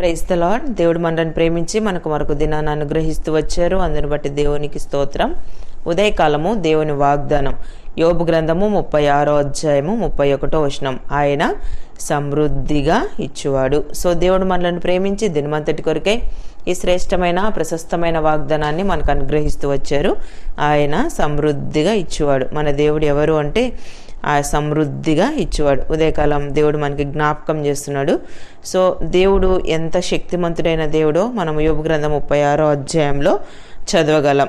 Praise the దేవుడు మనల్ని ప్రేమించి మనకు మరొక దినాన్ని అనుగ్రహిస్తూ వచ్చారు. అందుని బట్టి దేవునికి స్తోత్రం. ఉదయకాలము దేవుని వాగ్దానం. యోబు గ్రంథము ముప్పై ఆరో అధ్యాయము ముప్పై ఒకటో వచనం. ఆయన సమృద్ధిగా ఇచ్చువాడు. సో దేవుడు మనల్ని ప్రేమించి దినమంతటి కొరకై ఈ శ్రేష్టమైన ప్రశస్తమైన వాగ్దానాన్ని మనకు అనుగ్రహిస్తూ వచ్చారు. ఆయన సమృద్ధిగా ఇచ్చేవాడు. మన దేవుడు ఎవరు అంటే ఆ సమృద్ధిగా ఇచ్చేవాడు. ఉదయకాలం దేవుడు మనకి జ్ఞాపకం చేస్తున్నాడు. సో దేవుడు ఎంత శక్తిమంతుడైన దేవుడో మనం యోగ గ్రంథం ముప్పై ఆరో అధ్యాయంలో చదవగలం.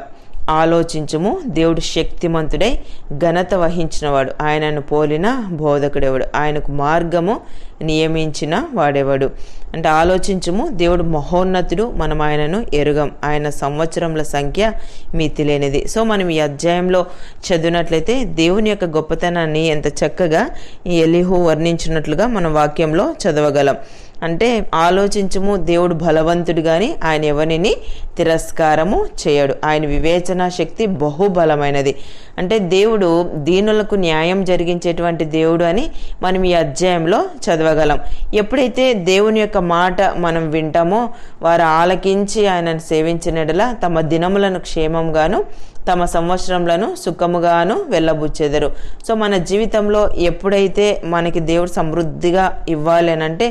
ఆలోచించము. దేవుడు శక్తిమంతుడై ఘనత వహించినవాడు. ఆయనను పోలిన బోధకుడెవడు? ఆయనకు మార్గము నియమించిన వాడెవడు? అంటే ఆలోచించము. దేవుడు మహోన్నతుడు. మనం ఆయనను ఎరుగం. ఆయన సంవత్సరముల సంఖ్య మితిలేనిది. సో మనం ఈ అధ్యాయంలో చదివినట్లయితే దేవుని యొక్క గొప్పతనాన్ని ఎంత చక్కగా ఎలిహు వర్ణించినట్లుగా మన వాక్యంలో చదవగలం. అంటే ఆలోచించము దేవుడు బలవంతుడు కానీ ఆయన ఎవరిని తిరస్కారము చేయడు. ఆయన వివేచన శక్తి బహుబలమైనది. అంటే దేవుడు దీనులకు న్యాయం జరిగించేటువంటి దేవుడు అని మనం ఈ అధ్యాయంలో చదవగలం. ఎప్పుడైతే దేవుని యొక్క మాట మనం వింటామో వారు ఆలకించి ఆయనను సేవించినడలా తమ దినములను క్షేమంగాను తమ సంవత్సరంలను సుఖముగాను వెళ్ళబుచ్చెదరు. సో మన జీవితంలో ఎప్పుడైతే మనకి దేవుడు సమృద్ధిగా ఇవ్వాలి అని అంటే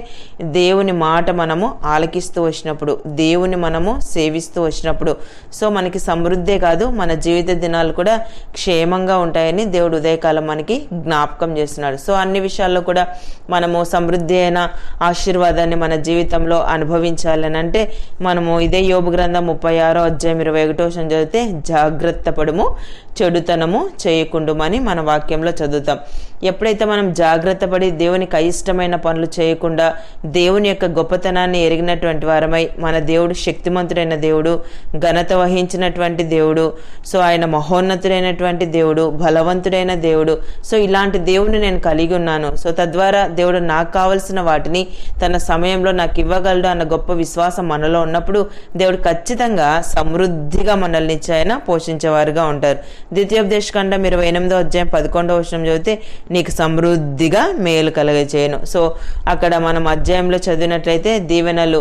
దేవుని మాట మనము ఆలకిస్తూ వచ్చినప్పుడు దేవుని మనము సేవిస్తూ వచ్చినప్పుడు. సో మనకి సమృద్ధే కాదు మన జీవిత దినాలు కూడా క్షేమంగా ఉంటాయని దేవుడు ఉదయకాలం మనకి జ్ఞాపకం చేస్తున్నాడు. సో అన్ని విషయాల్లో కూడా మనము సమృద్ధి అయిన ఆశీర్వాదాన్ని మన జీవితంలో అనుభవించాలని అంటే మనము ఇదే యోగు గ్రంథం ముప్పై ఆరో అధ్యాయం ఇరవై ఒకటో చదివితే జాగ్రత్త జాగ్రత్తపడము చెడుతనము చేయకుండుమని మన వాక్యంలో చదువుతాం. ఎప్పుడైతే మనం జాగ్రత్త పడి దేవునికి అయిష్టమైన పనులు చేయకుండా దేవుని యొక్క గొప్పతనాన్ని ఎరిగినటువంటి వారమై మన దేవుడు శక్తిమంతుడైన దేవుడు ఘనత వహించినటువంటి దేవుడు సో ఆయన మహోన్నతుడైనటువంటి దేవుడు బలవంతుడైన దేవుడు. సో ఇలాంటి దేవుని నేను కలిగి ఉన్నాను. సో తద్వారా దేవుడు నాకు కావలసిన వాటిని తన సమయంలో నాకు ఇవ్వగలడు అన్న గొప్ప విశ్వాసం మనలో ఉన్నప్పుడు దేవుడు ఖచ్చితంగా సమృద్ధిగా మనల్ని ఆయన పోషించేవారుగా ఉంటారు. ద్వితీయోపదేశ ఖండం ఇరవై ఎనిమిదో అధ్యాయం పదకొండవ వర్షం చదివితే నీకు సమృద్ధిగా మేలు కలగచేయను సో అక్కడ మనం అధ్యాయంలో చదివినట్లయితే దీవెనలు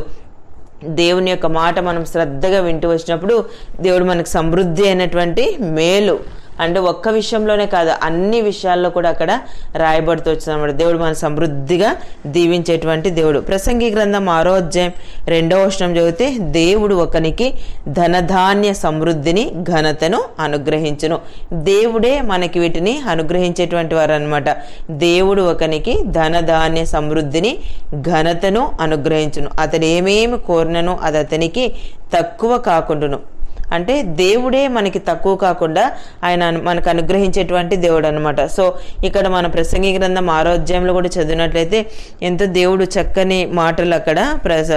దేవుని యొక్క మాట మనం శ్రద్ధగా వింటూ వచ్చినప్పుడు దేవుడు మనకు సమృద్ధి అయినటువంటి మేలు అంటే ఒక్క విషయంలోనే కాదు అన్ని విషయాల్లో కూడా అక్కడ రాయబడుతూ వచ్చిందన్నమాట దేవుడు మన సమృద్ధిగా దీవించేటువంటి దేవుడు. ప్రసంగి గ్రంథం ఆరో అధ్యాయం రెండవ వర్షం చదివితే దేవుడు ఒకనికి ధనధాన్య సమృద్ధిని ఘనతను అనుగ్రహించును. దేవుడే మనకి వీటిని అనుగ్రహించేటువంటి వారు అనమాట దేవుడు ఒకనికి ధనధాన్య సమృద్ధిని ఘనతను అనుగ్రహించును. అతడు ఏమేమి కోరినను అది అతనికి తక్కువ కాకుండాను. అంటే దేవుడే మనకి తక్కువ కాకుండా ఆయన మనకు అనుగ్రహించేటువంటి దేవుడు అనమాట సో ఇక్కడ మన ప్రసంగి గ్రంథం ఆరోగ్యంలో కూడా చదివినట్లయితే ఎంతో దేవుడు చక్కని మాటలు అక్కడ ప్రస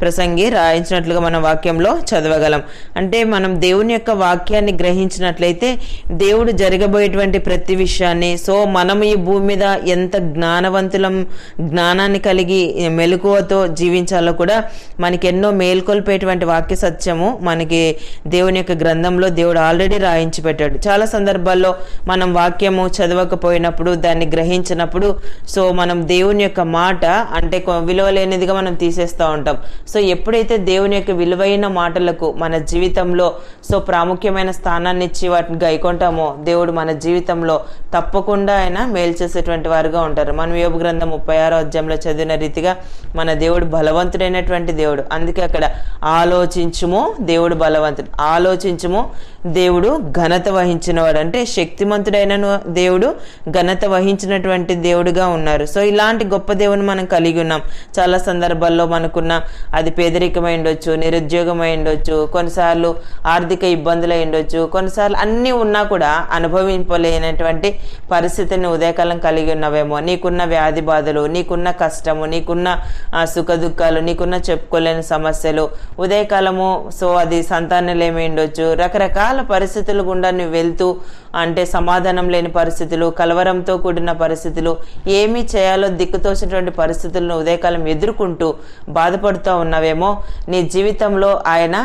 ప్రసంగి రాయించినట్లుగా మన వాక్యంలో చదవగలం. అంటే మనం దేవుని యొక్క వాక్యాన్ని గ్రహించినట్లయితే దేవుడు జరగబోయేటువంటి ప్రతి విషయాన్ని సో మనం ఈ భూమి మీద ఎంత జ్ఞానవంతులం జ్ఞానాన్ని కలిగి మెలకువతో జీవించాలో కూడా మనకి ఎన్నో మేల్కొల్పేటువంటి వాక్య సత్యము మనకి దేవుని యొక్క గ్రంథంలో దేవుడు ఆల్రెడీ రాయించి పెట్టాడు చాలా సందర్భాల్లో మనం వాక్యము చదవకపోయినప్పుడు దాన్ని గ్రహించినప్పుడు సో మనం దేవుని యొక్క మాట అంటే విలువ లేనిదిగా మనం తీసేస్తూ ఉంటాం. సో ఎప్పుడైతే దేవుని యొక్క విలువైన మాటలకు మన జీవితంలో సో ప్రాముఖ్యమైన స్థానాన్ని ఇచ్చి వాటిని గైకొంటామో దేవుడు మన జీవితంలో తప్పకుండా ఆయన మేలు చేసేటువంటి వారుగా ఉంటారు. మనం యోగ గ్రంథం ముప్పై ఆరో అధ్యాయంలో చదివిన రీతిగా మన దేవుడు బలవంతుడైనటువంటి దేవుడు. అందుకే అక్కడ ఆలోచించుము దేవుడు బలవంతుడు. ఆలోచించము. దేవుడు ఘనత వహించినవాడు అంటే శక్తిమంతుడైన దేవుడు ఘనత వహించినటువంటి దేవుడుగా ఉన్నారు. సో ఇలాంటి గొప్ప దేవుని మనం కలిగి ఉన్నాం. చాలా సందర్భాల్లో మనకున్న అది పేదరికమై ఉండొచ్చు నిరుద్యోగమై ఉండొచ్చు కొన్నిసార్లు ఆర్థిక ఇబ్బందులు అయి ఉండొచ్చు కొన్నిసార్లు అన్నీ ఉన్నా కూడా అనుభవింపలేనటువంటి పరిస్థితిని ఉదయకాలం కలిగి ఉన్నవేమో. నీకున్న వ్యాధి బాధలు నీకున్న కష్టము నీకున్న సుఖ దుఃఖాలు నీకున్న చెప్పుకోలేని సమస్యలు ఉదయకాలము సో అది సంతానం సంతానలేమి ఉండొచ్చు? రకరకాల పరిస్థితులు గుండా నువ్వు వెళ్తూ అంటే సమాధానం లేని పరిస్థితులు కలవరంతో కూడిన పరిస్థితులు ఏమీ చేయాలో దిక్కుతోసినటువంటి పరిస్థితులను ఉదయకాలం ఎదుర్కొంటూ బాధపడుతూ ఉన్నావేమో నీ జీవితంలో ఆయన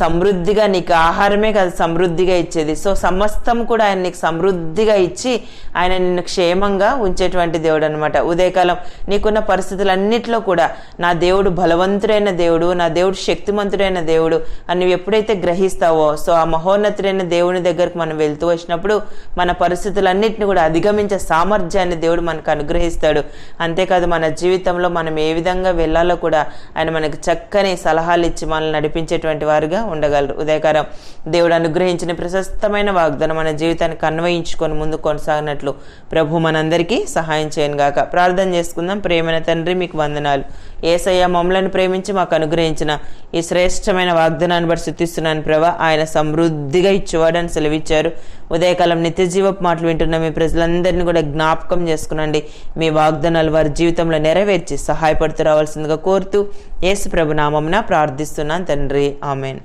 సమృద్ధిగా నీకు ఆహారమే కాదు సమృద్ధిగా ఇచ్చేది. సో సమస్తం కూడా ఆయన నీకు సమృద్ధిగా ఇచ్చి ఆయన నిన్ను క్షేమంగా ఉంచేటువంటి దేవుడు అనమాట ఉదయకాలం నీకున్న పరిస్థితులన్నిటిలో కూడా నా దేవుడు బలవంతుడైన దేవుడు నా దేవుడు శక్తిమంతుడైన దేవుడు అని నువ్వు ఎప్పుడైతే గ్రహిస్తావో సో ఆ మహోన్నతుడైన దేవుని దగ్గరకు మనం వెళ్తూ వచ్చినప్పుడు మన పరిస్థితులన్నింటిని కూడా అధిగమించే సామర్థ్యాన్ని దేవుడు మనకు అనుగ్రహిస్తాడు. అంతేకాదు మన జీవితంలో మనం ఏ విధంగా వెళ్ళాలో కూడా ఆయన మనకు చక్కని సలహాలు ఇచ్చి మనల్ని నడిపించేటువంటి వారుగా ఉండగలరు. ఉదయకారం దేవుడు అనుగ్రహించిన ప్రశస్తమైన వాగ్దానం మన జీవితానికి అన్వయించుకొని ముందు కొనసాగినట్లు ప్రభు మనందరికీ సహాయం చేయను గాక. ప్రార్థన చేసుకుందాం. ప్రేమైన తండ్రి మీకు వందనాలు. ఏసయ్య మమ్మలను ప్రేమించి మాకు అనుగ్రహించిన ఈ శ్రేష్టమైన వాగ్దానాన్ని బట్టి శుద్ధిస్తున్నాను ప్రభు. ఆయన సమృద్ధిగా ఇచ్చేవాడని సెలవిచ్చారు. ఉదయకాలం నిత్యజీవపు మాటలు వింటున్న మీ ప్రజలందరినీ కూడా జ్ఞాపకం చేసుకునండి. మీ వాగ్దానాలు వారి జీవితంలో నెరవేర్చి సహాయపడుతూ రావాల్సిందిగా కోరుతూ యేసు ప్రభు నామమున ప్రార్థిస్తున్నాను తండ్రి. ఆమెన్.